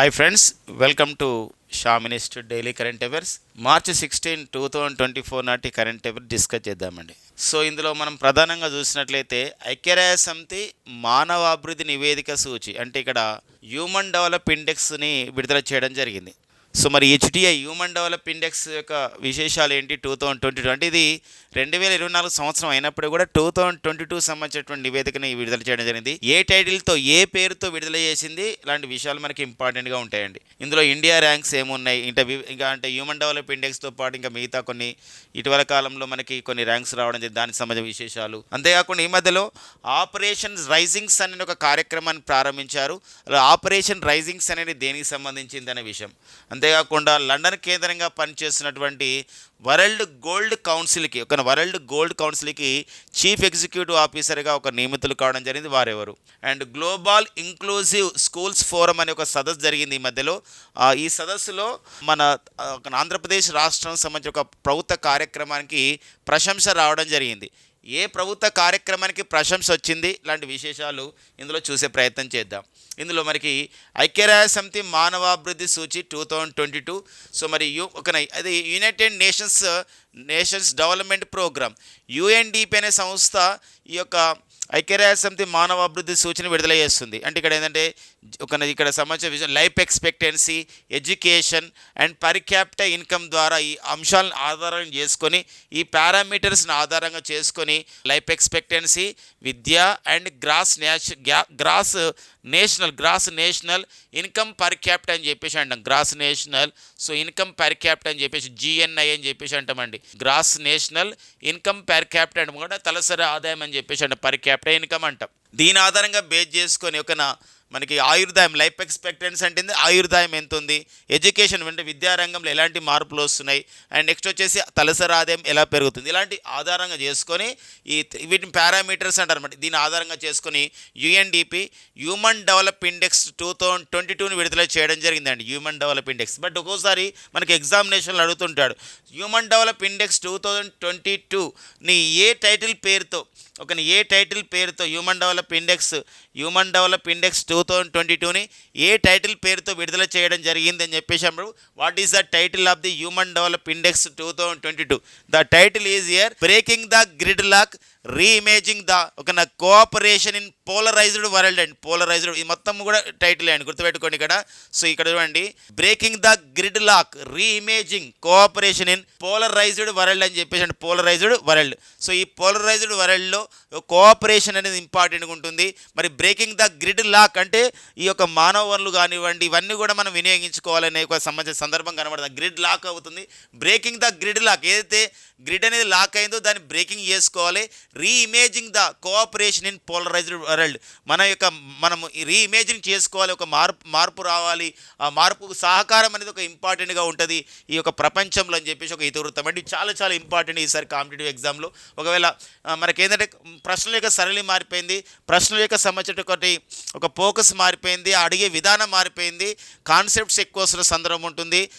Hi friends welcome to Shah minister daily current affairs March sixteen two thousand twenty four నాటి current affair discuss చేద్దామండి. So ఇందులో మనం ప్రధానంగా చూసినట్లయితే ఐక్యరాజ్య సమితి మానవాభివృద్ధి నివేదిక సూచి అంటే ఇక్కడ హ్యూమన్ డెవలప్ ఇండెక్స్ని విడుదల చేయడం జరిగింది. సో మరి హెచ్డిఐ హ్యూమన్ డెవలప్ ఇండెక్స్ యొక్క విశేషాలు ఏంటి? టూ థౌజండ్ ట్వంటీ టూ అంటే ఇది రెండు వేల ఇరవై నాలుగు సంవత్సరం అయినప్పుడు కూడా టూ థౌజండ్ ట్వంటీ టూ సంబంధించినటువంటి నివేదికని విడుదల చేయడం జరిగింది. ఏ టైటిల్తో ఏ పేరుతో విడుదల చేసింది? ఇలాంటి విషయాలు మనకి ఇంపార్టెంట్గా ఉంటాయండి. ఇందులో ఇండియా ర్యాంక్స్ ఏమున్నాయి? ఇంకా ఇంకా అంటే హ్యూమన్ డెవలప్ ఇండెక్స్తో పాటు ఇంకా మిగతా కొన్ని ఇటీవల కాలంలో మనకి కొన్ని ర్యాంక్స్ రావడం జరిగింది. దానికి సంబంధించిన విశేషాలు. అంతేకాకుండా ఈ మధ్యలో ఆపరేషన్ రైజింగ్స్ అనే ఒక కార్యక్రమాన్ని ప్రారంభించారు. ఆపరేషన్ రైజింగ్స్ అనేది దేనికి సంబంధించింది అనే విషయం. అంతేకాకుండా లండన్ కేంద్రంగా పనిచేస్తున్నటువంటి వరల్డ్ గోల్డ్ కౌన్సిల్కి ఒక వరల్డ్ గోల్డ్ కౌన్సిల్కి చీఫ్ ఎగ్జిక్యూటివ్ ఆఫీసర్గా ఒక నియమితులు కావడం జరిగింది వారెవరు. And global inclusive schools forum అనే ఒక సదస్సు జరిగింది ఈ మధ్యలో. ఈ సదస్సులో మన ఒక ఆంధ్రప్రదేశ్ రాష్ట్రం సంబంధించిన ఒక ప్రభుత్వ కార్యక్రమానికి ప్రశంస రావడం జరిగింది. ఏ ప్రభుత్వ కార్యక్రమానికి ప్రశంస వచ్చింది? లాంటి విశేషాలు ఇందులో చూసే ప్రయత్నం చేద్దాం. ఇందులో మనకి ఐక్యరాజ్య సమితి మానవాభివృద్ధి సూచి two thousand twenty two so మరి యూ ఒక అది United Nations Nations Development Programme UNDP అనే సంస్థ ఈ యొక్క ఐక్యరాజ్య సమితి మానవాభివృద్ధి సూచన విడుదల చేస్తుంది. అంటే ఇక్కడ ఏంటంటే ఒక ఇక్కడ సంబంధించిన విషయం life expectancy education and per income ద్వారా ఈ అంశాలను ఆధారం చేసుకొని ఈ పారామీటర్స్ని ఆధారంగా చేసుకొని లైఫ్ ఎక్స్పెక్టెన్సీ విద్య and gross నేష gross national gross national income per capital అని చెప్పేసి అంటాం. Gross national so income per capital అని చెప్పేసి జిఎన్ఐ అని చెప్పేసి అంటామండి. Gross national income per capital అంటే కూడా తలసరి ఆదాయం అని చెప్పేసి అంటాం. పర్ క్యాపిటల్ ఇన్కమ్ అంటాం. దీని ఆధారంగా బేస్ చేసుకొని ఒక మనకి ఆయుర్దాయం లైఫ్ ఎక్స్పెక్టెన్సీ అంటే ఆయుర్దాయం ఎంత ఉంది ఎడ్యుకేషన్ అంటే విద్యారంగంలో ఎలాంటి మార్పులు వస్తున్నాయి? అండ్ నెక్స్ట్ వచ్చేసి తలసరి ఆదాయం ఎలా పెరుగుతుంది? ఇలాంటి ఆధారంగా చేసుకొని ఈ వీటిని పారామీటర్స్ అంటారు అనమాట దీని ఆధారంగా చేసుకొని UNDP human develop index two thousand twenty టూని విడుదల చేయడం జరిగిందండి. హ్యూమన్ డెవలప్ ఇండెక్స్ బట్ ఒక్కోసారి మనకి ఎగ్జామినేషన్లు అడుగుతుంటాడు. Human develop index two thousand twenty టూని ఏ టైటిల్ పేరుతో ఒక ఏ టైటిల్ పేరుతో human develop index human develop index two thousand twenty టూని ఏ టైటిల్ పేరుతో విడుదల చేయడం జరిగింది అని చెప్పేసి అప్పుడు what is the title of the human develop index two thousand twenty two the title is year breaking the gridlock reimagining the ఒక నా cooperation in polarised world and. Polarised ఈ మొత్తం కూడా టైటిల్ అండి. గుర్తుపెట్టుకోండి ఇక్కడ. సో ఇక్కడ చూడండి. Breaking the grid lock reimagining cooperation in polarised world అని చెప్పేసి అండి. పోలరైజ్డ్ వరల్డ్ సో ఈ పోలరైజ్డ్ వరల్డ్లో కోఆపరేషన్ అనేది ఇంపార్టెంట్గా ఉంటుంది. మరి బ్రేకింగ్ ద గ్రిడ్ లాక్ అంటే ఈ యొక్క మానవ వనరులు కానివ్వండి ఇవన్నీ కూడా మనం వినియోగించుకోవాలనే ఒక సంబంధించిన సందర్భం కనబడుతుంది. గ్రిడ్ లాక్ అవుతుంది. బ్రేకింగ్ ద గ్రిడ్ లాక్ ఏదైతే గ్రిడ్ అనేది లాక్ అయిందో దాన్ని బ్రేకింగ్ చేసుకోవాలి. Reimagining the cooperation in polarised world మన యొక్క మనము రీఇమేజింగ్ చేసుకోవాలి. ఒక మార్పు మార్పు రావాలి. ఆ మార్పుకు సహకారం అనేది ఒక ఇంపార్టెంట్గా ఉంటుంది. ఈ యొక్క ప్రపంచంలో అని చెప్పేసి ఒక ఇతివృత్తం. అంటే చాలా చాలా ఇంపార్టెంట్ ఈసారి కాంపిటేటివ్ ఎగ్జామ్లో ఒకవేళ మనకి ఏంటంటే ప్రశ్నల యొక్క సరళి మారిపోయింది. ప్రశ్నల యొక్క సంబంధించిన ఒకటి ఒక ఫోకస్ మారిపోయింది. అడిగే విధానం మారిపోయింది. కాన్సెప్ట్స్ ఎక్కువ వస్తున్న సందర్భం ఉంటుంది.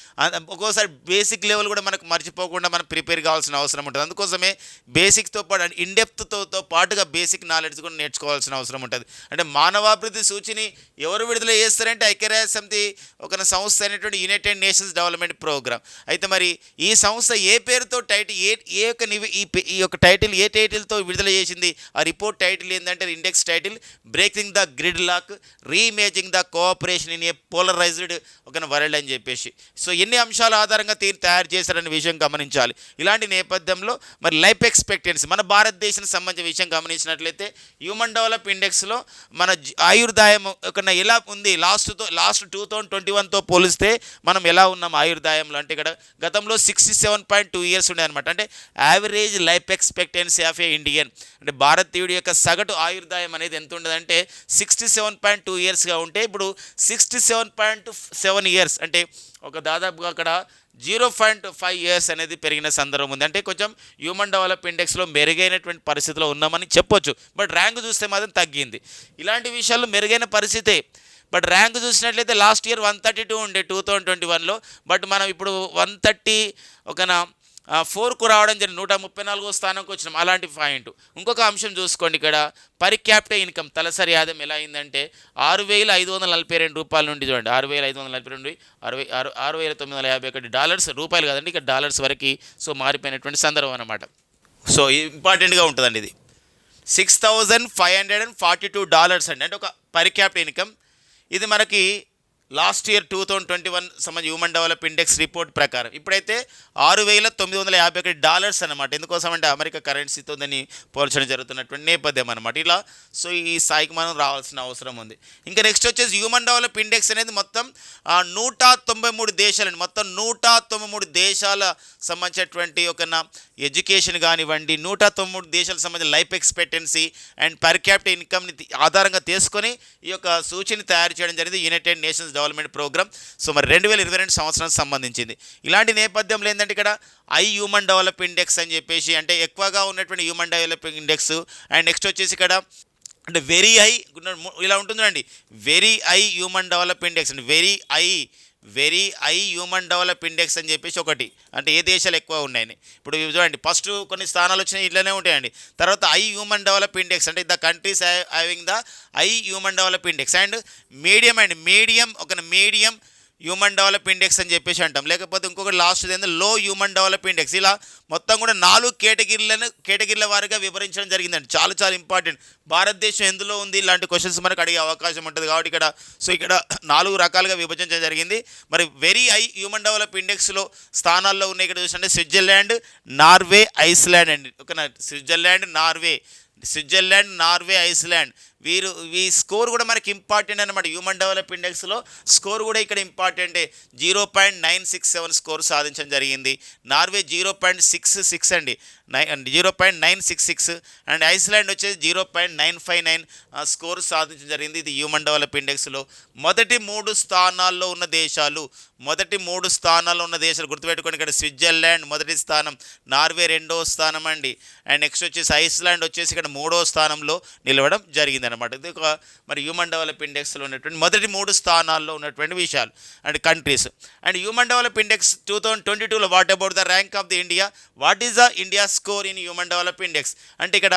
ఒక్కోసారి బేసిక్ లెవెల్ కూడా మనకు మర్చిపోకుండా మనం ప్రిపేర్ కావాల్సిన అవసరం ఉంటుంది. అందుకోసమే బేసిక్తో పాటు అంటే ఇన్డెప్త్తో పాటుగా బేసిక్ నాలెడ్జ్ కూడా నేర్చుకోవాల్సిన అవసరం ఉంటుంది. అంటే మానవాభివృద్ధి సూచిని ఎవరు విడుదల చేస్తారంటే ఐక్యరాజ్య సమితి ఒక సంస్థ అనేటువంటి యునైటెడ్ నేషన్స్ డెవలప్మెంట్ ప్రోగ్రామ్ అయితే మరి ఈ సంస్థ ఏ పేరుతో టైటిల్ ఏ ఏ యొక్క నివి ఈ పే- ఈ యొక్క టైటిల్ ఏ టైటిల్తో విడుదల చేసింది? ఆ రిపోర్ట్ టైటిల్ ఏంటంటే index title breaking the gridlock reimagining the cooperation in a polarised ఒక వరల్డ్ అని చెప్పేసి. సో ఎన్ని అంశాల ఆధారంగా తీరు తయారు చేశారనే విషయం గమనించాలి. ఇలాంటి నేపథ్యంలో మరి లైఫ్ ఎక్స్పెక్టెన్సీ మన భారతదేశం సంబంధించిన విషయం గమనించినట్లయితే హ్యూమన్ డెవలప్ ఇండెక్స్లో మన ఆయుర్దాయం ఒక ఎలా ఉంది? లాస్ట్తో లాస్ట్ టూ థౌజండ్ ట్వంటీ వన్తో పోలిస్తే మనం ఎలా ఉన్నాం ఆయుర్దాయంలో? అంటే ఇక్కడ గతంలో sixty seven point two years ఉండే అనమాట అంటే average life expectancy of a Indian. అంటే భారతీయుడి యొక్క సగటు ఆయుర్దాయం అనేది ఎంత ఉండదంటే సిక్స్టీ సెవెన్ పాయింట్ టూ ఇయర్స్గా ఉంటే ఇప్పుడు sixty seven point seven years. అంటే ఒక దాదాపుగా అక్కడ జీరో పాయింట్ ఫైవ్ ఇయర్స్ అనేది పెరిగిన సందర్భం ఉంది. అంటే కొంచెం హ్యూమన్ డెవలప్ ఇండెక్స్లో మెరుగైనటువంటి పరిస్థితిలో ఉన్నామని చెప్పొచ్చు. బట్ ర్యాంక్ చూస్తే మాత్రం తగ్గింది. ఇలాంటి విషయాల్లో మెరుగైన పరిస్థితే బట్ ర్యాంక్ చూసినట్లయితే last year one thirty two ఉండే టూ థౌజండ్ ట్వంటీ వన్లో బట్ మనం ఇప్పుడు వన్ థర్టీ ఒకన ఫోర్కు రావడం జరిగింది. నూట ముప్పై నాలుగో స్థానంకి వచ్చినాం. అలాంటి పాయింట్. ఇంకొక అంశం చూసుకోండి ఇక్కడ. పర్ క్యాపిటల్ ఇన్కమ్ తలసరి ఆదాయం ఎలా అయిందంటే ఆరు వేల ఐదు వందల నలభై రెండు రూపాయల నుండి చూడండి. ఆరు వేల ఐదు వందల నలభై రెండు అరవై ఆరు ఆరు వేల తొమ్మిది వందల యాభై ఒకటి డాలర్స్ రూపాయలు కదండి. ఇక్కడ డాలర్స్ వరకు సో మారిపోయినటువంటి సందర్భం అనమాట సో ఇంపార్టెంట్గా ఉంటుందండి ఇది. Six thousand five hundred and forty two dollars అండి. అంటే ఒక పర్ క్యాపిటల్ ఇన్కమ్. ఇది మనకి last year two thousand twenty one సంబంధించి హ్యూమన్ డెవలప్ ఇండెక్స్ రిపోర్ట్ ప్రకారం. ఇప్పుడైతే ఆరు వేల తొమ్మిది వందల యాభై ఒకటి డాలర్స్ అనమాట ఎందుకోసం అంటే అమెరికా కరెన్సీతో దాన్ని పోల్చడం జరుగుతున్నటువంటి నేపథ్యం అనమాట ఇలా సో ఈ స్థాయికి మనం రావాల్సిన అవసరం ఉంది. ఇంకా నెక్స్ట్ వచ్చేసి హ్యూమన్ డెవలప్ ఇండెక్స్ అనేది మొత్తం నూట తొంభై మూడు దేశాలండి. మొత్తం నూట తొంభై మూడు దేశాల సంబంధించినటువంటి ఒక నా ఎడ్యుకేషన్ కానివ్వండి నూట తొంభై మూడు దేశాలకు సంబంధించిన life expectancy and per capital ఇన్కమ్ని ఆధారంగా తీసుకొని ఈ యొక్క సూచిని తయారు చేయడం జరిగింది. United Nations Development Programme so మరి రెండు వేల ఇరవై రెండు సంవత్సరానికి సంబంధించింది. ఇలాంటి నేపథ్యంలో ఏంటంటే ఇక్కడ ఐ హ్యూమన్ డెవలప్ ఇండెక్స్ అని చెప్పేసి అంటే ఎక్కువగా ఉన్నటువంటి human develop index and next వచ్చేసి ఇక్కడ అంటే వెరీ ఐ ఇలా ఉంటుంది very high human develop index and very high very high human develop index అని చెప్పేసి ఒకటి. అంటే ఏ దేశాలు ఎక్కువ ఉన్నాయని. ఇప్పుడు చూడండి ఫస్ట్ కొన్ని స్థానాలు వచ్చినాయి ఇట్లనే ఉంటాయండి. తర్వాత ఐ హ్యూమన్ డెవలప్ ఇండెక్స్ అంటే the countries having the high human develop index. And medium and medium ఒక మీడియం హ్యూమన్ డెవలప్ ఇండెక్స్ అని చెప్పేసి అంటాం. లేకపోతే ఇంకొకటి లాస్ట్ ఏంటంటే లో హ్యూమన్ డెవలప్ ఇండెక్స్ ఇలా మొత్తం కూడా నాలుగు కేటగిరీలను కేటగిరీల వారిగా వివరించడం జరిగిందండి. చాలా చాలా ఇంపార్టెంట్ భారతదేశం ఎందులో ఉంది? ఇలాంటి క్వశ్చన్స్ మనకు అడిగే అవకాశం ఉంటుంది కాబట్టి ఇక్కడ సో ఇక్కడ నాలుగు రకాలుగా విభజించడం జరిగింది. మరి వెరీ హై హ్యూమన్ డెవలప్ ఇండెక్స్లో స్థానాల్లో ఉన్నాయి. ఇక్కడ చూసంటే స్విట్జర్లాండ్ నార్వే ఐస్లాండ్ అండి. ఓకేనా? Switzerland Norway. Switzerland Norway Iceland. వీరు ఈ స్కోర్ కూడా మనకి ఇంపార్టెంట్ అనమాట హ్యూమన్ డెవలప్ ఇండెక్స్లో స్కోర్ కూడా ఇక్కడ ఇంపార్టెంటే zero point nine six seven score సాధించడం జరిగింది. Norway zero point six six అండి. Nine zero point nine six six and Iceland వచ్చేసి zero point nine five nine score సాధించడం జరిగింది. ఇది హ్యూమన్ డెవలప్ ఇండెక్స్లో మొదటి మూడు స్థానాల్లో ఉన్న దేశాలు మొదటి మూడు స్థానాల్లో ఉన్న దేశాలు గుర్తుపెట్టుకోండి. ఇక్కడ స్విట్జర్లాండ్ మొదటి స్థానం నార్వే రెండో స్థానం అండి. అండ్ నెక్స్ట్ వచ్చేసి ఐస్లాండ్ వచ్చేసి ఇక్కడ మూడో స్థానంలో నిలవడం జరిగింది అనమాట. ఇది ఒక మరి హ్యూమన్ డెవలప్ ఇండెక్స్లో ఉన్నటువంటి మొదటి మూడు స్థానాల్లో ఉన్నటువంటి విషయాలు and countries and human develop index two thousand twenty టూలో what about the rank of the India what is the India score in human develop index అంటే ఇక్కడ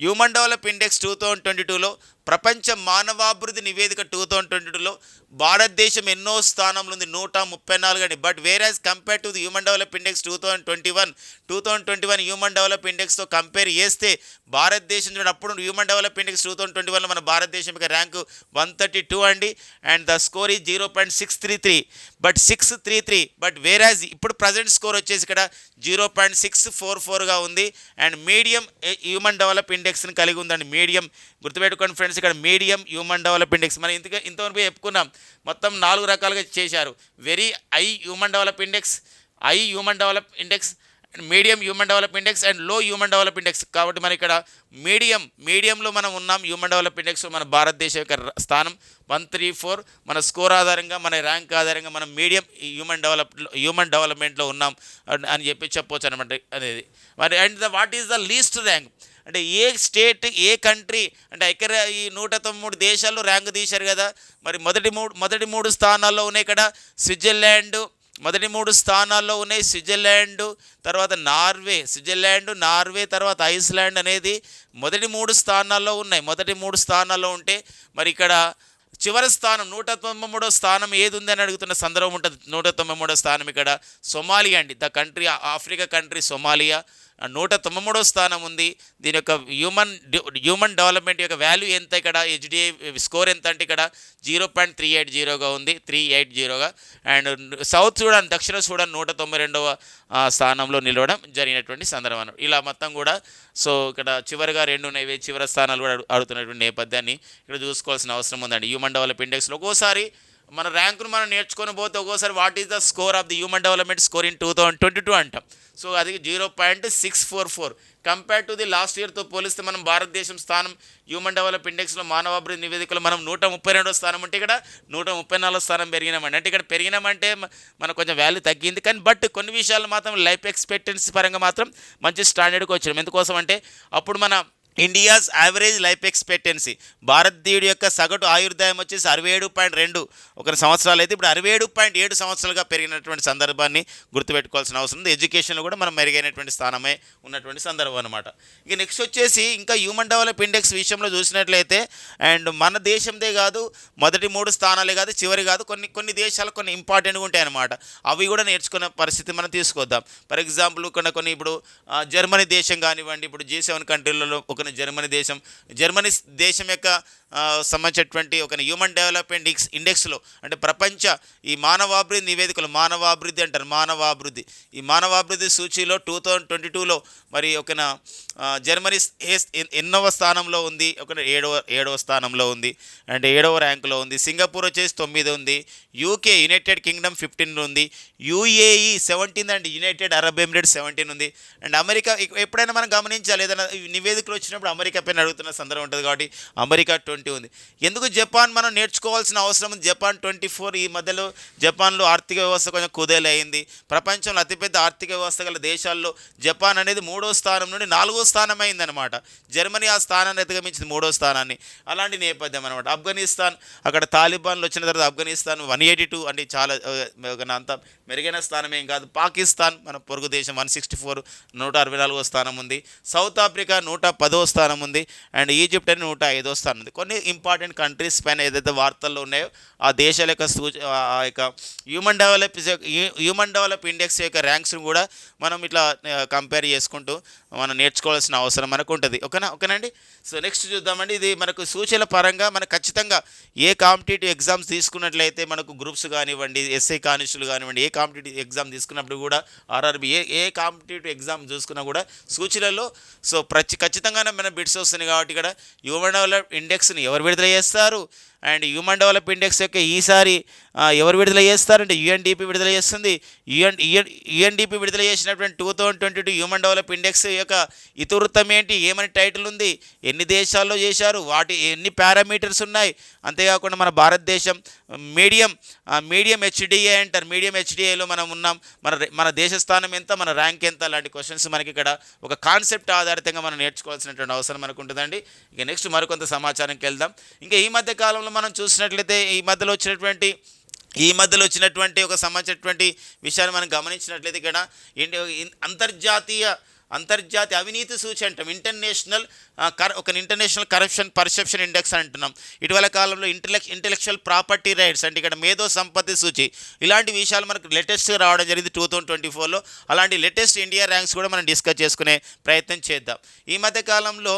human develop index two thousand twenty టూలో ప్రపంచ మానవాభివృద్ధి నివేదిక two thousand twenty టూలో భారతదేశం ఎన్నో స్థానంలో ఉంది నూట ముప్పై నాలుగు అండి but whereas compare to the human develop index two thousand twenty one two thousand twenty one human develop ఇండెక్స్తో compare చేస్తే భారతదేశం చూడండి అప్పుడు human develop index two thousand twenty వన్లో మన భారతదేశం యొక్క ర్యాంకు వన్ థర్టీ టూ అండి. అండ్ ద స్కోర్ ఈ zero point six three three but six three three but whereas ఇప్పుడు ప్రజెంట్ స్కోర్ వచ్చేసి ఇక్కడ జీరో పాయింట్ సిక్స్ ఫోర్ ఫోర్గా ఉంది. అండ్ మీడియం హ్యూమన్ డెవలప్ ఇండెక్స్ని కలిగి ఉందండి. మీడియం గుర్తుపెట్టుకోండి ఫ్రెండ్స్ ఇక్కడ మీడియం హ్యూమన్ డెవలప్ ఇండెక్స్ మనం ఇంతగా ఇంతవరకు చెప్పుకున్నాం. మొత్తం నాలుగు రకాలుగా చేశారు. Very high human develop index high human develop index medium human develop index అండ్లో human develop index. కాబట్టి మన ఇక్కడ మీడియం మీడియంలో మనం ఉన్నాం హ్యూమన్ డెవలప్ ఇండెక్స్ మన భారతదేశం యొక్క స్థానం. వన్ త్రీ ఫోర్ మన స్కోర్ ఆధారంగా మన ర్యాంక్ ఆధారంగా మనం మీడియం హ్యూమన్ డెవలప్ హ్యూమన్ డెవలప్మెంట్లో ఉన్నాం అని- అని చెప్పి చెప్పొచ్చు అనమాట అనేది. మరి and the what is the least rank? అంటే ఏ స్టేట్ ఏ కంట్రీ అంటే ఇక్కడ ఈ నూట తొమ్మిది దేశాల్లో ర్యాంక్ తీశారు కదా. మరి మొదటి మూడు మొదటి మూడు స్థానాల్లో ఉన్నాయి ఇక్కడ. స్విట్జర్లాండ్ మొదటి మూడు స్థానాల్లో ఉన్నాయి స్విట్జర్లాండ్ తర్వాత నార్వే. స్విట్జర్లాండ్ నార్వే తర్వాత ఐస్లాండ్ అనేది మొదటి మూడు స్థానాల్లో ఉన్నాయి. మొదటి మూడు స్థానాల్లో ఉంటే మరి ఇక్కడ చివరి స్థానం నూట తొంభై మూడో స్థానం ఏది ఉంది అని అడుగుతున్న సందర్భం ఉంటుంది. నూట తొంభై మూడో స్థానం ఇక్కడ సొమాలియా అండి. The country Africa country Somalia. నూట తొంభై మూడో స్థానం ఉంది. దీని యొక్క హ్యూమన్ హ్యూమన్ డెవలప్మెంట్ యొక్క వాల్యూ ఎంత ఇక్కడ హెచ్డిఐ స్కోర్ ఎంత అంటే ఇక్కడ? జీరో పాయింట్ త్రీ ఎయిట్ జీరోగా ఉంది. త్రీ ఎయిట్ జీరోగా అండ్ సౌత్ సూడాన్ దక్షిణ సూడాన్ నూట తొంభై రెండవ స్థానంలో నిలవడం జరిగినటువంటి సందర్భం ఇలా మొత్తం కూడా సో ఇక్కడ చివరిగా రెండు ఉన్నాయి. చివరి స్థానాలు కూడా అడుగుతున్నటువంటి నేపథ్యాన్ని ఇక్కడ చూసుకోవాల్సిన అవసరం ఉందండి. హ్యూమన్ డెవలప్ ఇండెక్స్లో ఒక్కోసారి మన ర్యాంకును మనం నేర్చుకొని పోతే ఒక్కోసారి what is the score of the human development score in two thousand twenty two అంటాం. సో అది zero point six four four compare to the last ఇయర్తో పోలిస్తే మనం భారతదేశం స్థానం హ్యూమన్ డెవలప్ ఇండెక్స్లో మానవాభివృద్ధి నివేదికలో మనం నూట ముప్పై రెండో స్థానం ఉంటే ఇక్కడ నూట ముప్పై నాలుగో స్థానం పెరిగినామండి. అంటే ఇక్కడ పెరిగినామంటే మనకు కొంచెం వాల్యూ తగ్గింది. కానీ బట్ కొన్ని విషయాలు మాత్రం లైఫ్ ఎక్స్పెక్టెన్సీ పరంగా మాత్రం మంచి స్టాండర్డ్కి వచ్చినాం. ఎందుకోసం అంటే అప్పుడు మన ఇండియాస్ యావరేజ్ లైఫ్ ఎక్స్పెక్టెన్సీ. భారతీయుడి యొక్క సగటు ఆయుర్దాయం వచ్చేసి అరవై ఏడు పాయింట్ రెండు ఒక సంవత్సరాలు అయితే ఇప్పుడు అరవై ఏడు పాయింట్ ఏడు సంవత్సరాలుగా పెరిగినటువంటి సందర్భాన్ని గుర్తుపెట్టుకోవాల్సిన అవసరం ఉంది. ఎడ్యుకేషన్లో కూడా మనం మెరుగైనటువంటి స్థానమే ఉన్నటువంటి సందర్భం అనమాట ఇక నెక్స్ట్ వచ్చేసి ఇంకా హ్యూమన్ డెవలప్ ఇండెక్స్ విషయంలో చూసినట్లయితే అండ్ మన దేశందే కాదు మొదటి మూడు స్థానాలే కాదు చివరి కాదు కొన్ని కొన్ని దేశాలు కొన్ని ఇంపార్టెంట్గా ఉంటాయి అనమాట అవి కూడా నేర్చుకునే పరిస్థితి మనం తీసుకొద్దాం. ఫర్ ఎగ్జాంపుల్ కొన్ని కొన్ని ఇప్పుడు జర్మనీ దేశం కానివ్వండి ఇప్పుడు జీ సెవెన్ కంట్రీలలో ఒక జర్మనీ దేశం. జర్మనీ దేశం యొక్క సంబంధించినటువంటి ఒక హ్యూమన్ డెవలప్మెంట్ ఇండెక్స్ ఇండెక్స్లో అంటే ప్రపంచ ఈ మానవాభివృద్ధి నివేదికలు మానవాభివృద్ధి అంటారు మానవాభివృద్ధి. ఈ మానవాభివృద్ధి సూచీలో టూ థౌజండ్ ట్వంటీ టూలో మరి ఒక జర్మనీ ఏ ఎన్నవ స్థానంలో ఉంది? ఒక ఏడవ ఏడవ స్థానంలో ఉంది. అంటే ఏడవ ర్యాంకులో ఉంది. సింగపూర్ వచ్చేసి తొమ్మిది ఉంది. యూకే యునైటెడ్ కింగ్డమ్ ఫిఫ్టీన్ ఉంది. UAE seventeen and United Arab Emirates seventeen ఉంది. అండ్ అమెరికా ఎప్పుడైనా మనం గమనించాలి ఏదైనా నివేదికలు నివేదికలు వచ్చినప్పుడు అమెరికా పైన అడుగుతున్న సందర్భం ఉంటుంది కాబట్టి అమెరికా ట్వంటీ ఉంది. ఎందుకు జపాన్ మనం నేర్చుకోవాల్సిన అవసరం? ఉంది జపాన్ ట్వంటీ ఫోర్ ఈ మధ్యలో జపాన్లో ఆర్థిక వ్యవస్థ కొంచెం కుదేలైంది. ప్రపంచంలో అతిపెద్ద ఆర్థిక వ్యవస్థ గల దేశాల్లో జపాన్ అనేది మూడో స్థానం నుండి నాలుగో స్థానం అయిందనమాట జర్మనీ ఆ స్థానాన్ని అధిగమించింది మూడో స్థానాన్ని. అలాంటి నేపథ్యం అనమాట ఆఫ్ఘనిస్తాన్ అక్కడ తాలిబాన్లు వచ్చిన తర్వాత ఆఫ్ఘనిస్తాన్ వన్ ఎయిటీ టూ అంటే చాలా అంత మెరుగైన స్థానం ఏం కాదు. పాకిస్తాన్ మన పొరుగు దేశం వన్ సిక్స్టీ ఫోర్ నూట అరవై నాలుగో స్థానం ఉంది. సౌత్ ఆఫ్రికా నూట పదో స్థానం ఉంది. అండ్ ఈజిప్ట్ అని నూట ఐదో స్థానం ఉంది. కొన్ని ఇంపార్టెంట్ కంట్రీస్ పైన ఏదైతే వార్తల్లో ఉన్నాయో ఆ దేశాల యొక్క సూచ ఆ యొక్క human develop human develop index యొక్క ర్యాంక్స్ని కూడా మనం ఇట్లా కంపేర్ చేసుకుంటూ మనం నేర్చుకోవాల్సిన అవసరం మనకు ఉంటుంది. ఓకేనా? ఓకేనండి? సో నెక్స్ట్ చూద్దామండి. ఇది మనకు సూచనల పరంగా మనకు ఖచ్చితంగా ఏ కాంపిటేటివ్ ఎగ్జామ్స్ తీసుకున్నట్లయితే మనకు గ్రూప్స్ కానివ్వండి ఎస్ఐ కానిస్టులు కానివ్వండి ఏ కాంపిటేటివ్ ఎగ్జామ్ తీసుకున్నప్పుడు కూడా RRB a a competitive exam చూసుకున్నా కూడా సూచనలలో సో ప్రతి ఖచ్చితంగానే మన బిట్స్ వస్తున్నాయి కాబట్టి ఇక్కడ హ్యూమన్ డెవలప్ ఇండెక్స్ని ఎవరు విడుదల చేస్తారు? అండ్ హ్యూమన్ డెవలప్ ఇండెక్స్ యొక్క ఈసారి ఎవరు విడుదల చేస్తారంటే యుఎన్డిపి విడుదల చేస్తుంది. యుఎన్ యుఎన్డిపి విడుదల చేసినటువంటి two thousand twenty two human develop index యొక్క ఇతివృత్తం ఏంటి? ఏమని టైటిల్ ఉంది? ఎన్ని దేశాల్లో చేశారు? వాటి ఎన్ని పారామీటర్స్ ఉన్నాయి? అంతేకాకుండా మన భారతదేశం మీడియం మీడియం హెచ్డిఏ అంటారు. మీడియం హెచ్డిఏలో మనం ఉన్నాం. మన మన దేశ స్థానం ఎంత? మన ర్యాంక్ ఎంత? లాంటి క్వశ్చన్స్ మనకి ఇక్కడ ఒక కాన్సెప్ట్ ఆధారితంగా మనం నేర్చుకోవాల్సినటువంటి అవసరం మనకు ఉంటుందండి. ఇక నెక్స్ట్ మరికొంత సమాచారంకి వెళ్దాం. ఇంకా ఈ మధ్య కాలంలో మనం చూసినట్లయితే ఈ మధ్యలో వచ్చినటువంటి ఈ మధ్యలో వచ్చినటువంటి ఒక సంబంధించినటువంటి విషయాన్ని మనం గమనించినట్లయితే ఇక్కడ అంతర్జాతీయ అంతర్జాతీయ అవినీతి సూచి అంటాం. ఇంటర్నేషనల్ కర ఒక ఇంటర్నేషనల్ కరప్షన్ పర్సెప్షన్ ఇండెక్స్ అంటున్నాం. ఇటీవల కాలంలో ఇంటలెక్ ఇంటలెక్చువల్ ప్రాపర్టీ రైట్స్ అంటే ఇక్కడ మేధో సంపత్తి సూచి. ఇలాంటి విషయాలు మనకు లేటెస్ట్గా రావడం జరిగింది టూ థౌజండ్ ట్వంటీ ఫోర్లో అలాంటి లేటెస్ట్ ఇండియా ర్యాంక్స్ కూడా మనం డిస్కస్ చేసుకునే ప్రయత్నం చేద్దాం. ఈ మధ్య కాలంలో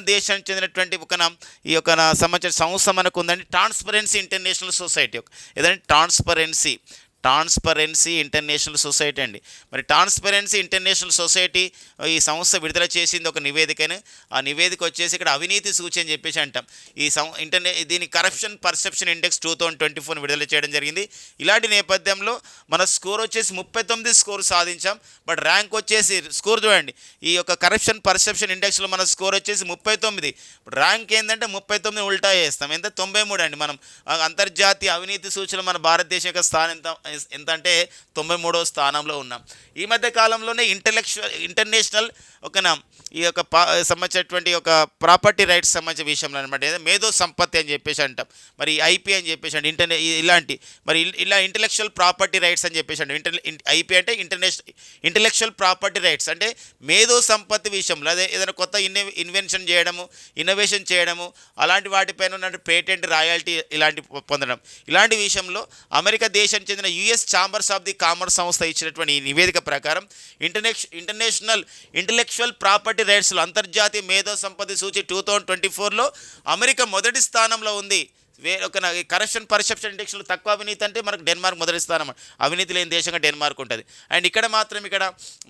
దేశానికి చెందినటువంటి ఒక ఈ యొక్క నా సంబంధించిన సంస్థ మనకు ఉందండి. ట్రాన్స్పరెన్సీ ఇంటర్నేషనల్ సొసైటీ ఏదంటే ట్రాన్స్పరెన్సీ ట్రాన్స్పరెన్సీ ఇంటర్నేషనల్ సొసైటీ అండి. మరి ట్రాన్స్పరెన్సీ ఇంటర్నేషనల్ సొసైటీ ఈ సంస్థ విడుదల చేసింది ఒక నివేదికను. ఆ నివేదిక వచ్చేసి ఇక్కడ అవినీతి సూచి అని చెప్పేసి అంటాం. ఈ సం ఇంటర్నే దీని corruption perception index two thousand twenty four విడుదల చేయడం జరిగింది. ఇలాంటి నేపథ్యంలో మన స్కోర్ వచ్చేసి ముప్పై తొమ్మిది స్కోర్ సాధించాం. బట్ ర్యాంక్ వచ్చేసి స్కోర్ చూడండి. ఈ యొక్క కరప్షన్ పర్సెప్షన్ ఇండెక్స్లో మన స్కోర్ వచ్చేసి ముప్పై తొమ్మిది. ర్యాంక్ ఏంటంటే ముప్పై తొమ్మిది ఉల్టా చేస్తాం. ఎంత? తొంభై మూడు అండి మనం. అంతర్జాతీయ అవినీతి సూచన మన భారతదేశం యొక్క స్థానం ఎంత? ఎంత అంటే తొంభై మూడో స్థానంలో ఉన్నాం. ఈ మధ్య కాలంలోనే ఇంటలెక్చువల్ ఇంటర్నేషనల్ ఒక నా- ఈ యొక్క పా సంబంధించినటువంటి ఒక ప్రాపర్టీ రైట్స్ సంబంధించిన విషయంలో అనమాట. ఏదో మేధో సంపత్తి అని చెప్పేసి అంటాం. మరి ఐపీ అని చెప్పేసి అంటే. ఇంటర్నే ఇలాంటి మరి ఇలా ఇంటలెక్చువల్ ప్రాపర్టీ రైట్స్ అని చెప్పేసి అంటే. ఇంటర్ ఐపీ అంటే ఇంటర్నేషనల్ ఇంటలెక్చువల్ ప్రాపర్టీ రైట్స్ అంటే మేధో సంపత్తి విషయంలో అదే ఏదైనా కొత్త ఇన్వె ఇన్వెన్షన్ చేయడము ఇన్నోవేషన్ చేయడము అలాంటి వాటిపైన ఉన్న పేటెంట్ రాయల్టీ ఇలాంటి పొందడం. ఇలాంటి విషయంలో అమెరికా దేశం చెందిన US chambers of the commerce సంస్థ ఇచ్చినటువంటి ఈ నివేదిక ప్రకారం ఇంటర్నెక్స్ ఇంటర్నేషనల్ ఇంటలెక్చువల్ ప్రాపర్టీ రేట్స్లో అంతర్జాతీయ మేధో సంపత్తి సూచి టూ థౌజండ్ ట్వంటీ ఫోర్లో అమెరికా మొదటి స్థానంలో ఉంది. వే ఒక కరప్షన్ పర్సెప్షన్ ఇండెక్స్లో తక్కువ అవినీతి అంటే మనకు డెన్మార్క్ మొదటి స్థానం. అవినీతి లేని దేశంగా డెన్మార్క్ ఉంటుంది. అండ్ ఇక్కడ మాత్రం ఇక్కడ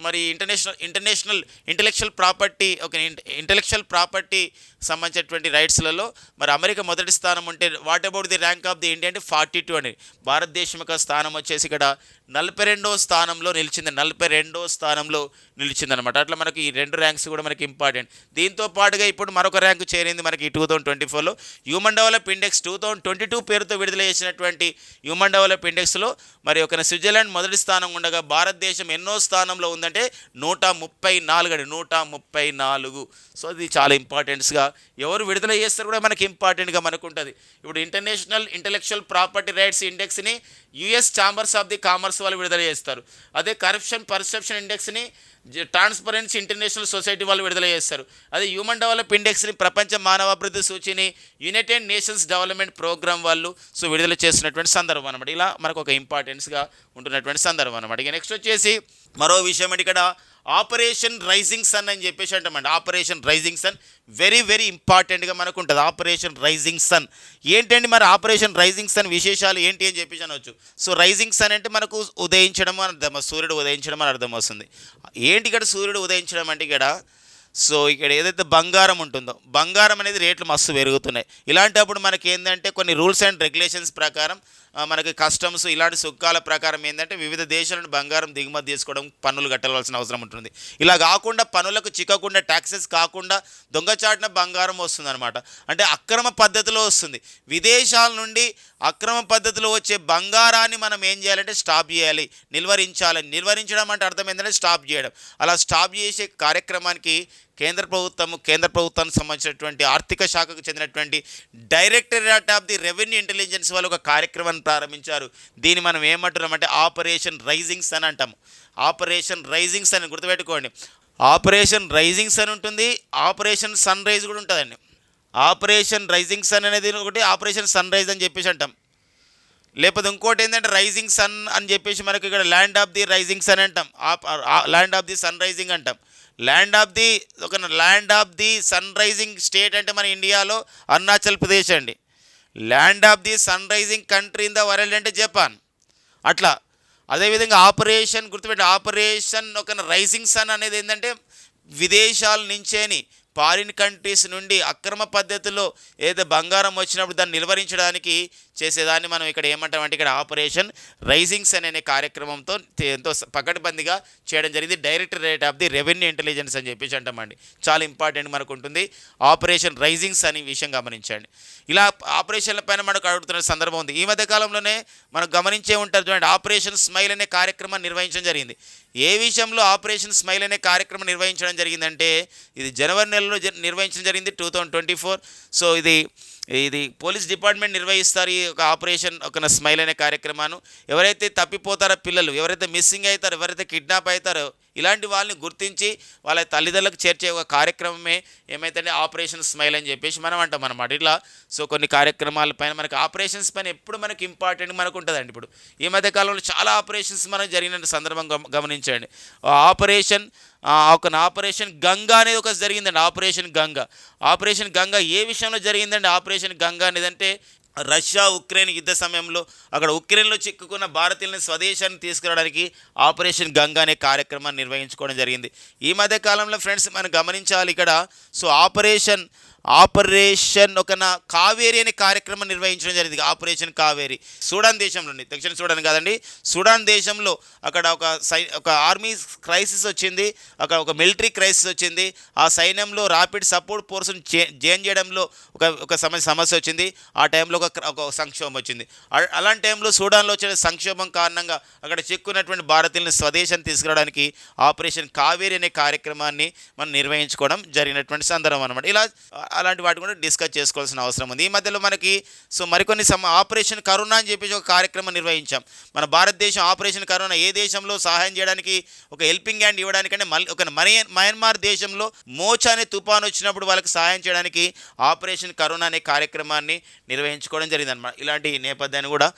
మరి ఇంటర్నేషనల్ ఇంటర్నేషనల్ ఇంటలెక్చువల్ ప్రాపర్టీ ఒక ఇంటలెక్చువల్ ప్రాపర్టీ సంబంధించినటువంటి రైట్స్లలో మరి అమెరికా మొదటి స్థానం ఉంటే what about the rank of the India అంటే ఫార్టీ టూ అని. భారతదేశం యొక్క స్థానం వచ్చేసి ఇక్కడ నలభై రెండో స్థానంలో నిలిచింది. నలభై రెండో స్థానంలో నిలిచిందనమాట అట్లా మనకి ఈ రెండు ర్యాంక్స్ కూడా మనకి ఇంపార్టెంట్ దీంతో పాటుగా ఇప్పుడు మరొక ర్యాంక్ చేరింది మనకి టూ థౌజండ్ ట్వంటీ ఫోర్లో human develop index two two thousand twenty two పేరుతో విడుదల చేసినటువంటి హ్యూమన్ డెవలప్ ఇండెక్స్లో మరి ఒక స్విట్జర్లాండ్ మొదటి స్థానం ఉండగా భారతదేశం ఎన్నో స్థానంలో ఉందంటే నూట ముప్పై నాలుగు అండి. నూట ముప్పై నాలుగు. సో ఇది చాలా ఇంపార్టెంట్స్గా ఎవరు విడుదల చేస్తారు కూడా మనకి ఇంపార్టెంట్గా మనకు ఉంటుంది. ఇప్పుడు international intellectual property rights ఇండెక్స్ని US chambers of the commerce వాళ్ళు విడుదల చేస్తారు. అదే కరప్షన్ పర్సెప్షన్ ఇండెక్స్ని ట్రాన్స్పరెన్సీ ఇంటర్నేషనల్ సొసైటీ వాళ్ళు విడుదల చేస్తారు. అదే హ్యూమన్ డెవలప్ ఇండెక్స్ని ప్రపంచ మానవాభివృద్ధి సూచిని యునైటెడ్ నేషన్స్ డెవలప్మెంట్ ప్రోగ్రామ్ వాళ్ళు సో విడుదల చేస్తున్నటువంటి సందర్భం అనమాట ఇలా మనకు ఒక ఇంపార్టెన్స్గా ఉంటున్నటువంటి సందర్భం అనమాట ఇక నెక్స్ట్ వచ్చేసి మరో విషయం ఇక్కడ ఆపరేషన్ రైజింగ్ సన్ అని చెప్పేసి అంటామండి. Operation Rising Sun very very ఇంపార్టెంట్గా మనకు ఉంటుంది ఆపరేషన్ రైజింగ్ సన్. ఏంటండి మరి ఆపరేషన్ రైజింగ్ సన్ విశేషాలు ఏంటి అని చెప్పేసి అనవచ్చు సో రైజింగ్ సన్ అంటే మనకు ఉదయించడం అని అర్థం సూర్యుడు ఉదయించడం అని అర్థం వస్తుంది. ఏంటి ఇక్కడ సూర్యుడు ఉదయించడం అంటే ఇక్కడ? సో ఇక్కడ ఏదైతే బంగారం ఉంటుందో బంగారం అనేది రేట్లు మస్తు పెరుగుతున్నాయి. ఇలాంటప్పుడు మనకి ఏంటంటే కొన్ని రూల్స్ అండ్ రెగ్యులేషన్స్ ప్రకారం మనకి కస్టమ్స్ ఇలాంటి సుంకాల ప్రకారం ఏంటంటే వివిధ దేశాలను బంగారం దిగుమతి చేసుకోవడం పన్నులు కట్టవలసిన అవసరం ఉంటుంది. ఇలా కాకుండా పనులకు చిక్కకుండా ట్యాక్సెస్ కాకుండా దొంగచాటున బంగారం వస్తుందన్నమాట. అంటే అక్రమ పద్ధతిలో వస్తుంది. విదేశాల నుండి అక్రమ పద్ధతిలో వచ్చే బంగారాన్ని మనం ఏం చేయాలంటే స్టాప్ చేయాలి. నిల్వరించాలి. నిల్వరించడం అంటే అర్థం ఏంటంటే స్టాప్ చేయడం. అలా స్టాప్ చేసే కార్యక్రమానికి కేంద్ర ప్రభుత్వము కేంద్ర ప్రభుత్వానికి సంబంధించినటువంటి ఆర్థిక శాఖకు చెందినటువంటి directorate of the revenue intelligence వాళ్ళు ఒక కార్యక్రమాన్ని ప్రారంభించారు. దీన్ని మనం ఏమంటున్నామంటే ఆపరేషన్ రైజింగ్స్ అని అంటాము. ఆపరేషన్ రైజింగ్స్ అని గుర్తుపెట్టుకోండి. ఆపరేషన్ రైజింగ్స్ అని ఉంటుంది ఆపరేషన్ సన్ రైజ్ కూడా ఉంటుందండి. ఆపరేషన్ రైజింగ్ సన్ అనేది ఒకటి ఆపరేషన్ సన్ రైజ్ అని చెప్పేసి అంటాం. లేకపోతే ఇంకోటి ఏంటంటే రైజింగ్ సన్ అని చెప్పేసి మనకి ఇక్కడ land of the rising sun అంటాం. Land of the sun rising అంటాం. ల్యాండ్ ఆఫ్ ది ఒక land of the sun rising state అంటే మన ఇండియాలో అరుణాచల్ ప్రదేశ్ అండి. Land of the sun rising country in the world అంటే జపాన్ అట్లా. అదేవిధంగా ఆపరేషన్ గుర్తుపెట్టి ఆపరేషన్ ఒక రైజింగ్ సన్ అనేది ఏంటంటే విదేశాల నుంచేని ఫారిన్ కంట్రీస్ నుండి అక్రమ పద్ధతిలో ఏదైతే బంగారం వచ్చినప్పుడు దాన్ని నిలువరించడానికి చేసేదాన్ని మనం ఇక్కడ ఏమంటామంటే ఇక్కడ ఆపరేషన్ రైజింగ్స్ అనే కార్యక్రమంతో ఎంతో పకడ్బందీగా చేయడం జరిగింది. Directorate of the revenue intelligence అని చెప్పేసి అంటామండి. చాలా ఇంపార్టెంట్ మనకు ఉంటుంది ఆపరేషన్ రైజింగ్స్ అనే విషయం గమనించండి. ఇలా ఆపరేషన్ల పైన మనకు అడుగుతున్న సందర్భం ఉంది. ఈ మధ్య కాలంలోనే మనం గమనించే ఉంటారు చూడండి ఆపరేషన్ స్మైల్ అనే కార్యక్రమం నిర్వహించడం జరిగింది. ఏ విషయంలో ఆపరేషన్ స్మైల్ అనే కార్యక్రమం నిర్వహించడం జరిగిందంటే ఇది జనవరి నెలలో నిర్వహించడం జరిగింది two thousand twenty four. So ఇది ఇది పోలీస్ డిపార్ట్మెంట్ నిర్వహిస్తారు ఈ ఒక ఆపరేషన్ ఒక స్మైల్ అనే కార్యక్రమాన్ని. ఎవరైతే తప్పిపోతారో పిల్లలు ఎవరైతే మిస్సింగ్ అవుతారో ఎవరైతే కిడ్నాప్ అవుతారో ఇలాంటి వాళ్ళని గుర్తించి వాళ్ళ తల్లిదండ్రులకు చేర్చే ఒక కార్యక్రమమే ఏమైతే ఆపరేషన్ స్మైల్ అని చెప్పేసి మనం అంటాం అనమాట ఇట్లా సో కొన్ని కార్యక్రమాల పైన మనకి ఆపరేషన్స్ పైన ఎప్పుడు మనకి ఇంపార్టెంట్ మనకు ఉంటుందండి. ఇప్పుడు ఈ మధ్య కాలంలో చాలా ఆపరేషన్స్ మనకు జరిగిన సందర్భం గమ- గమనించండి. ఆపరేషన్ ఒక ఆపరేషన్ గంగా అనేది ఒక జరిగిందండి. ఆపరేషన్ గంగా. ఆపరేషన్ గంగా ఏ విషయంలో జరిగిందండి? ఆపరేషన్ గంగా అనేది అంటే రష్యా ఉక్రెయిన్ యుద్ధ సమయంలో అక్కడ ఉక్రెయిన్లో చిక్కుకున్న భారతీయులను స్వదేశాన్ని తీసుకురావడానికి ఆపరేషన్ గంగా అనే కార్యక్రమాన్ని నిర్వహించుకోవడం జరిగింది. ఈ మధ్య కాలంలో ఫ్రెండ్స్ మనం గమనించాలి ఇక్కడ సో ఆపరేషన్ ఆపరేషన్ ఒక నా కావేరి అనే కార్యక్రమం నిర్వహించడం జరిగింది. ఆపరేషన్ కావేరి. సూడాన్ దేశంలోని దక్షిణ సూడాన్ కాదండి. సూడాన్ దేశంలో అక్కడ ఒక సై ఒక ఆర్మీ క్రైసిస్ వచ్చింది. అక్కడ ఒక మిలిటరీ క్రైసిస్ వచ్చింది. ఆ సైన్యంలో రాపిడ్ సపోర్ట్ ఫోర్స్ని జైన్ చేయడంలో ఒక ఒక సమస్య సమస్య వచ్చింది. ఆ టైంలో ఒక ఒక సంక్షోభం వచ్చింది. అ- అలాంటి టైంలో సూడాన్లో వచ్చిన సంక్షోభం కారణంగా అక్కడ చిక్కున్నటువంటి భారతీయులను స్వదేశాన్ని తీసుకురావడానికి ఆపరేషన్ కావేరి అనే కార్యక్రమాన్ని మనం నిర్వహించుకోవడం జరిగినటువంటి సందర్భం అనమాట ఇలా అలాంటి వాటి కూడా డిస్కస్ చేసుకోవాల్సిన అవసరం ఉంది. ఈ మధ్యలో మనకి సో మరికొన్ని సమ ఆపరేషన్ కరోనా అని చెప్పేసి ఒక కార్యక్రమం నిర్వహించాం. మన భారతదేశం ఆపరేషన్ కరోనా ఏ దేశంలో సహాయం చేయడానికి ఒక హెల్పింగ్ హ్యాండ్ ఇవ్వడానికంటే మళ్ళీ ఒక మయ- మయన్మార్ దేశంలో మోచ అనే తుఫాన్ వచ్చినప్పుడు వాళ్ళకి సహాయం చేయడానికి ఆపరేషన్ కరోనా అనే కార్యక్రమాన్ని నిర్వహించుకోవడం జరిగిందన్నమాట. ఇలాంటి నేపథ్యాన్ని కూడా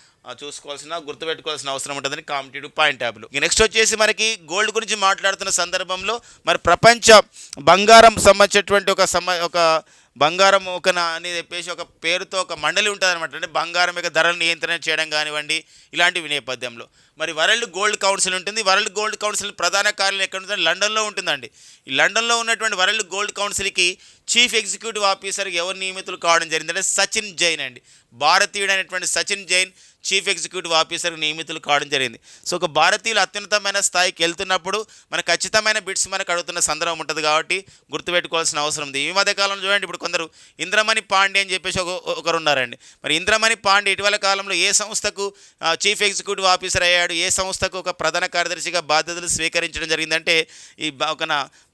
చూసుకోవాల్సిన గుర్తుపెట్టుకోవాల్సిన అవసరం ఉంటుందని కాంపిటేటివ్ పాయింట్ ట్యాబ్లు నెక్స్ట్ వచ్చేసి మనకి గోల్డ్ గురించి మాట్లాడుతున్న సందర్భంలో మరి ప్రపంచ బంగారం సంబంధించినటువంటి ఒక సమ ఒక బంగారం మోకన అని చెప్పేసి ఒక పేరుతో ఒక మండలి ఉంటుంది అనమాట అంటే బంగారం యొక్క ధరలు నియంత్రణ చేయడం కానివ్వండి ఇలాంటివి నేపథ్యంలో. మరి వరల్డ్ గోల్డ్ కౌన్సిల్ ఉంటుంది. వరల్డ్ గోల్డ్ కౌన్సిల్ ప్రధాన కార్యాలయం ఎక్కడ ఉంటుంది లండన్లో ఉంటుందండి. ఈ లండన్లో ఉన్నటువంటి వరల్డ్ గోల్డ్ కౌన్సిల్కి చీఫ్ ఎగ్జిక్యూటివ్ ఆఫీసర్ ఎవరు నియమితులు కావడం జరిగిందంటే సచిన్ జైన్ అండి. భారతీయుడైనటువంటి Sachin Jain chief executive officer నియమితులు కావడం జరిగింది. సో ఒక భారతీయులు అత్యున్నతమైన స్థాయికి వెళ్తున్నప్పుడు మన ఖచ్చితమైన బిట్స్ మనకు అడుగుతున్న సందర్భం ఉంటుంది కాబట్టి గుర్తుపెట్టుకోవాల్సిన అవసరం ఉంది. ఈ మధ్యకాలంలో చూడండి ఇప్పుడు కొందరు ఇంద్రమణి పాండే అని చెప్పేసి ఒక ఒకరు ఉన్నారండి. మరి ఇంద్రమణి పాండే ఇటీవల కాలంలో ఏ సంస్థకు చీఫ్ ఎగ్జిక్యూటివ్ ఆఫీసర్ అయ్యాడు ఏ సంస్థకు ఒక ప్రధాన కార్యదర్శిగా బాధ్యతలు స్వీకరించడం జరిగిందంటే ఈ బ- ఒక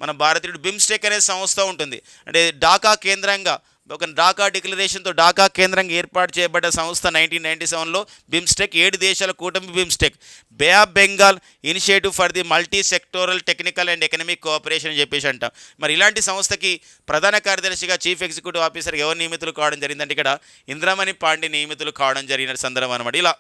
మన భారతీయుడు బిమ్స్టెక్ అనే సంస్థ ఉంటుంది. అంటే ఢాకా కేంద్రంగా ఒక ఢాకా డిక్లరేషన్తో ఢాకా కేంద్రంగా ఏర్పాటు చేయబడ్డ సంస్థ నైన్టీన్ నైన్టీ సెవెన్లో బిమ్స్టెక్ ఏడు దేశాల కూటమి BIMSTEC bay of Bengal initiative for the multi sectoral technical and economic cooperation అని చెప్పేసి అంటాం మరి ఇలాంటి సంస్థకి ప్రధాన కార్యదర్శిగా చీఫ్ ఎగ్జిక్యూటివ్ ఆఫీసర్ ఎవరు నియమితులు కావడం జరిగిందంటే ఇక్కడ ఇంద్రమణి పాండే నియమితులు కావడం జరిగిన సందర్భం అనమాట ఇలా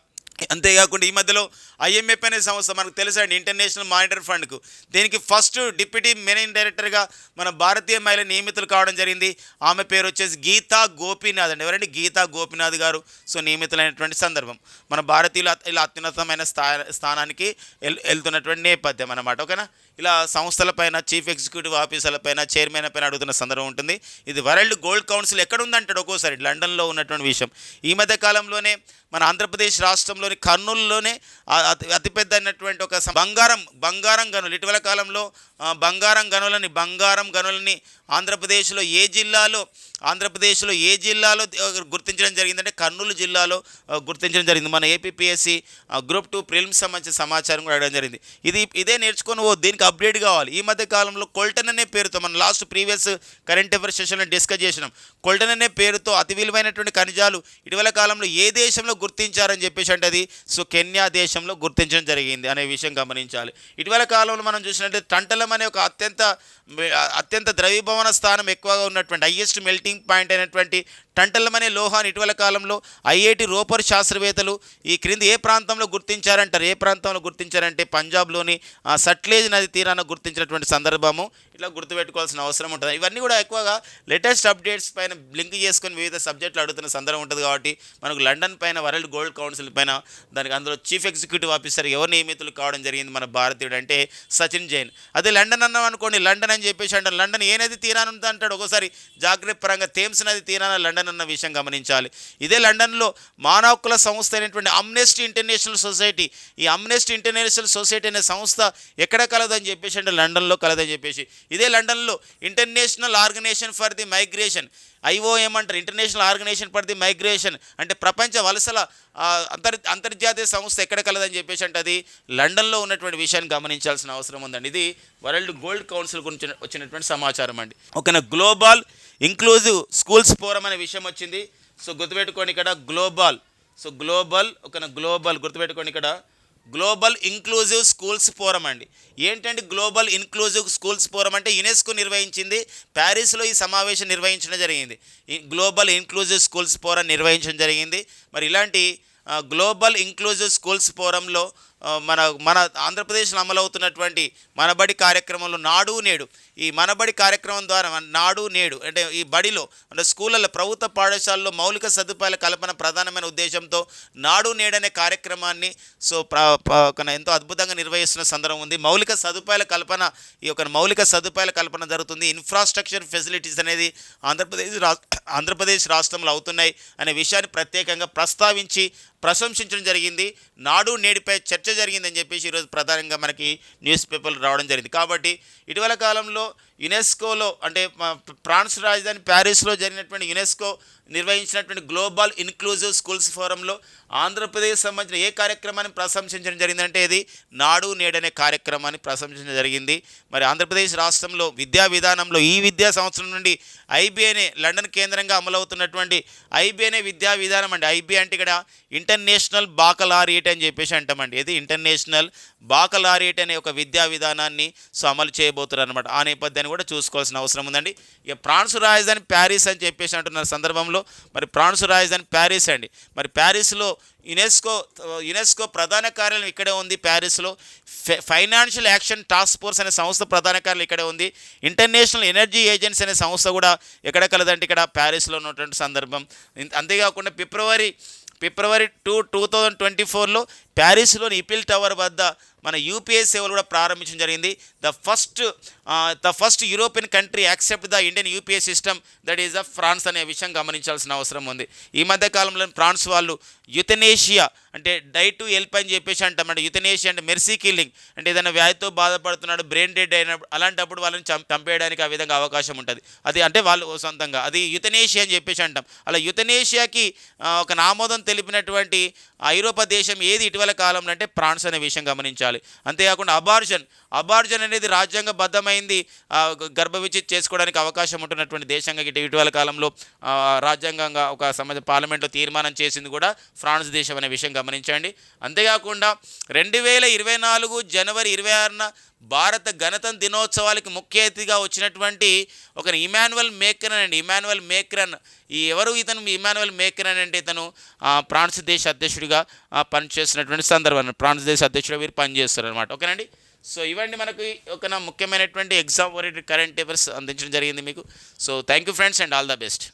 అంతేకాకుండా ఈ మధ్యలో ఐఎంఎఫ్ అనే సంస్థ మనకు తెలుసండి ఇంటర్నేషనల్ మానిటరీ ఫండ్కు దీనికి ఫస్ట్ డిప్యూటీ మేనేజింగ్ డైరెక్టర్గా మన భారతీయ మహిళ నియమితులు కావడం జరిగింది. ఆమె పేరు వచ్చేసి గీతా గోపీనాథ్ అండి. ఎవరండి? గీతా గోపీనాథ్ గారు. సో నియమితులైనటువంటి సందర్భం. మన భారతీయులు ఇలా అత్యున్నతమైన స్థా స్థానానికి వెళ్తున్నటువంటి నేపథ్యం అనమాట ఓకేనా? ఇలా సంస్థలపైన చీఫ్ ఎగ్జిక్యూటివ్ ఆఫీసర్లపైన చైర్మన్ పైన అడుగుతున్న సందర్భం ఉంటుంది. ఇది వరల్డ్ గోల్డ్ కౌన్సిల్ ఎక్కడ ఉందంటాడు ఒక్కోసారి? లండన్లో ఉన్నటువంటి విషయం. ఈ మధ్య కాలంలోనే మన ఆంధ్రప్రదేశ్ రాష్ట్రంలోని కర్నూలులోనే అతి అతిపెద్ద అయినటువంటి ఒక బంగారం బంగారం గనులు. ఇటీవల కాలంలో బంగారం గనులని బంగారం గనులని ఆంధ్రప్రదేశ్లో ఏ జిల్లాలో ఆంధ్రప్రదేశ్లో ఏ జిల్లాలో గుర్తించడం జరిగిందంటే కర్నూలు జిల్లాలో గుర్తించడం జరిగింది. మన ఏపీఎస్సి గ్రూప్ టూ ప్రిలిమ్స్ సంబంధించిన సమాచారం కూడా అడగడం జరిగింది. ఇది ఇదే నేర్చుకొని ఓ దీనికి అప్డేట్ కావాలి. ఈ మధ్య కాలంలో కొల్టన్ అనే పేరుతో మనం లాస్ట్ ప్రీవియస్ కరెంట్ అఫైర్స్ సెషన్లో డిస్కస్ చేసినాం. కొల్టన్ అనే పేరుతో అతి విలువైనటువంటి ఖనిజాలు ఇటీవల కాలంలో ఏ దేశంలో గుర్తించారని చెప్పేసి అంటే అది. సో కెన్యా దేశంలో గుర్తించడం జరిగింది అనే విషయం గమనించాలి. ఇటీవల కాలంలో మనం చూసినట్లయితే టంటలం అనే ఒక అత్యంత అత్యంత ద్రవీభవన స్థానం ఎక్కువగా ఉన్నటువంటి హయ్యెస్ట్ మెల్టింగ్ పాయింట్ అయినటువంటి టంటలం అనే లోహాన్ని ఇటీవల కాలంలో ఐఐటి రోపర్ శాస్త్రవేత్తలు ఈ క్రింది ఏ ప్రాంతంలో గుర్తించారంటారు? ఏ ప్రాంతంలో గుర్తించారంటే పంజాబ్లోని ఆ, సట్లేజ్ నది తీరాన గుర్తించినటువంటి సందర్భము. ఇట్లా గుర్తుపెట్టుకోవాల్సిన అవసరం ఉంటుంది. ఇవన్నీ కూడా ఎక్కువగా లేటెస్ట్ అప్డేట్స్ పైన లింక్ చేసుకొని వివిధ సబ్జెక్టులు అడుగుతున్న సందర్భం ఉంటుంది కాబట్టి మనకు లండన్ పైన వరల్డ్ గోల్డ్ కౌన్సిల్ పైన దానికి అందులో చీఫ్ ఎగ్జిక్యూటివ్ ఆఫీసర్ ఎవరు నియమితులు కావడం జరిగింది మన భారతీయుడు అంటే సచిన్ జైన్. అదే లండన్ అన్నాం అనుకోండి లండన్ అని చెప్పేసి అంటారు. లండన్ ఏ నది తీరాన అంటాడు? ఒకసారి జాగ్రత్త పరంగా థేమ్స్ నది తీరాన లండన్ అన్న విషయం గమనించాలి. ఇదే లండన్లో మానవ హక్కుల సంస్థ అయినటువంటి అమ్నెస్టీ ఇంటర్నేషనల్ సొసైటీ ఈ అమ్నెస్టీ ఇంటర్నేషనల్ సొసైటీ అనే సంస్థ ఎక్కడ కలదని చెప్పేసి అంటే లండన్లో కలదని చెప్పేసి. ఇదే లండన్లో international organization for the migration IOM అంటారు. International organization for the migration అంటే ప్రపంచ వలసల అంతర్ అంతర్జాతీయ సంస్థ ఎక్కడ కలదని చెప్పేసి అంటే అది లండన్లో ఉన్నటువంటి విషయాన్ని గమనించాల్సిన అవసరం ఉందండి. ఇది వరల్డ్ గోల్డ్ కౌన్సిల్ గురించి వచ్చినటువంటి సమాచారం అండి. ఒక గ్లోబల్ ఇంక్లూజివ్ స్కూల్స్ ఫోరం అనే విషయం వచ్చింది. సో గుర్తుపెట్టుకోండి ఇక్కడ గ్లోబల్. సో గ్లోబల్ ఒక గ్లోబల్ గుర్తుపెట్టుకోండి ఇక్కడ. గ్లోబల్ ఇంక్లూజివ్ స్కూల్స్ ఫోరం అండి. ఏంటంటే గ్లోబల్ ఇంక్లూజివ్ స్కూల్స్ ఫోరం అంటే యునెస్కో నిర్వహించింది ప్యారిస్లో ఈ సమావేశం నిర్వహించడం జరిగింది. గ్లోబల్ ఇంక్లూజివ్ స్కూల్స్ ఫోరం నిర్వహించడం జరిగింది. మరి ఇలాంటి గ్లోబల్ ఇంక్లూజివ్ స్కూల్స్ ఫోరంలో మన మన ఆంధ్రప్రదేశ్లో అమలవుతున్నటువంటి మనబడి కార్యక్రమంలో నాడు నేడు. ఈ మనబడి కార్యక్రమం ద్వారా మన నాడు నేడు అంటే ఈ బడిలో అంటే స్కూళ్ళలో ప్రభుత్వ పాఠశాలలో మౌలిక సదుపాయాల కల్పన ప్రధానమైన ఉద్దేశంతో నాడు నేడు అనే కార్యక్రమాన్ని సో ఒక ఎంతో అద్భుతంగా నిర్వహిస్తున్న సందర్భం ఉంది. మౌలిక సదుపాయాల కల్పన ఈ యొక్క మౌలిక సదుపాయాల కల్పన జరుగుతుంది. ఇన్ఫ్రాస్ట్రక్చర్ ఫెసిలిటీస్ అనేది ఆంధ్రప్రదేశ్ రా ఆంధ్రప్రదేశ్ రాష్ట్రంలో అవుతున్నాయి అనే విషయాన్ని ప్రత్యేకంగా ప్రస్తావించి ప్రశంసించడం జరిగింది. నాడు నేడిపై చర్చ జరిగిందని చెప్పేసి ఈరోజు ప్రధానంగా మనకి న్యూస్ పేపర్లు రావడం జరిగింది. కాబట్టి ఇటీవల కాలంలో యునెస్కోలో అంటే ఫ్రాన్స్ రాజధాని ప్యారిస్లో జరిగినటువంటి యునెస్కో నిర్వహించినటువంటి గ్లోబల్ ఇన్క్లూజివ్ స్కూల్స్ ఫోరంలో ఆంధ్రప్రదేశ్ సంబంధించిన ఏ కార్యక్రమాన్ని ప్రశంసించడం జరిగిందంటే ఇది నాడు నేడనే కార్యక్రమాన్ని ప్రశంసించడం జరిగింది. మరి ఆంధ్రప్రదేశ్ రాష్ట్రంలో విద్యా విధానంలో ఈ విద్యా సంవత్సరం నుండి ఐబీఏనే లండన్ కేంద్రంగా అమలవుతున్నటువంటి ఐబీఐనే విద్యా విధానం అండి. ఐబీ అంటే ఇక్కడ ఇంటర్నేషనల్ బాకలారియట్ అని చెప్పేసి అంటామండి. ఇది ఇంటర్నేషనల్ బాకలారియట్ అనే ఒక విద్యా విధానాన్ని సో అమలు చేయబోతున్నారు అనమాట ఆ అని కూడా చూసుకోవాల్సిన అవసరం ఉందండి. ఇక ఫ్రాన్స్ రాజధాని ప్యారిస్ అని చెప్పేసి అంటున్న సందర్భంలో. మరి ఫ్రాన్స్ రాజధాని ప్యారిస్ అండి. మరి ప్యారిస్లో యునెస్కో యునెస్కో ప్రధాన కార్యాలయం ఇక్కడే ఉంది ప్యారిస్లో. ఫైనాన్షియల్ యాక్షన్ టాస్క్ ఫోర్స్ అనే సంస్థ ప్రధాన కార్యాలయం ఇక్కడే ఉంది. ఇంటర్నేషనల్ ఎనర్జీ ఏజెన్సీ అనే సంస్థ కూడా ఎక్కడ కలదంటే ఇక్కడ ప్యారిస్లో ఉన్నటువంటి సందర్భం. అంతేకాకుండా ఫిబ్రవరి ఫిబ్రవరి టూ టూ థౌజండ్ ట్వంటీ ఫోర్లో ప్యారిస్లోని ఇపిల్ టవర్ వద్ద మన యూపీఐ సేవలు కూడా ప్రారంభించడం జరిగింది. The first the first European country accept the Indian UPI system that is the France అనే విషయం గమనించాల్సిన అవసరం ఉంది. ఈ మధ్య కాలంలో ఫ్రాన్స్ వాళ్ళు యుతనేషియా అంటే డై టు హెల్ప్ అని చెప్పేసి అంటాం అంటే యుతనేషియా అంటే మెర్సీ కిల్లింగ్ అంటే ఏదైనా వ్యాధితో బాధపడుతున్నాడు బ్రెయిన్ డెడ్ అయినప్పుడు అలాంటప్పుడు వాళ్ళని చం చంపేయడానికి ఆ విధంగా అవకాశం ఉంటుంది. అది అంటే వాళ్ళు సొంతంగా. అది యుతనేషియా అని చెప్పేసి అంటాం. అలా యుతనేషియాకి ఒక నామోదం తెలిపినటువంటి ఐరోపా దేశం ఏది? ఇటీవల కాలంలో అంటే ఫ్రాన్స్ అనే విషయం గమనించాలి. అంతేకాకుండా అబార్జన్ అబార్జన్ అనేది రాజ్యాంగబద్ధమైంది ఆ, చేసుకోవడానికి అవకాశం ఉంటున్నటువంటి దేశంగా ఇటు ఇటీవల కాలంలో రాజ్యాంగంగా ఒక సమాజ పార్లమెంట్లో తీర్మానం చేసింది కూడా ఫ్రాన్స్ దేశం అనే విషయం గమనించండి. అంతేకాకుండా రెండు వేల ఇరవై నాలుగు జనవరి ఇరవై ఆరున భారత గణతంత్ర దినోత్సవాలకి ముఖ్య అతిథిగా వచ్చినటువంటి ఒక ఇమాన్యువల్ మేక్రన్ అండి ఇమాన్యువల్ మేక్రన్ ఈ ఎవరు? ఇతను ఇమాన్యువల్ మేక్రన్ అంటే ఇతను ఫ్రాన్స్ దేశ అధ్యక్షుడిగా పనిచేసినటువంటి పనిచేస్తున్నటువంటి సందర్భం. ఫ్రాన్స్ దేశ అధ్యక్షుడు వీరు పనిచేస్తారు అనమాట ఓకేనండి? సో ఇవన్నీ మనకు ఒక నా ముఖ్యమైనటువంటి ఎగ్జామ్ ఓరియంటెడ్ కరెంట్ పేపర్స్ అందించడం జరిగింది మీకు. So thank you friends and all the best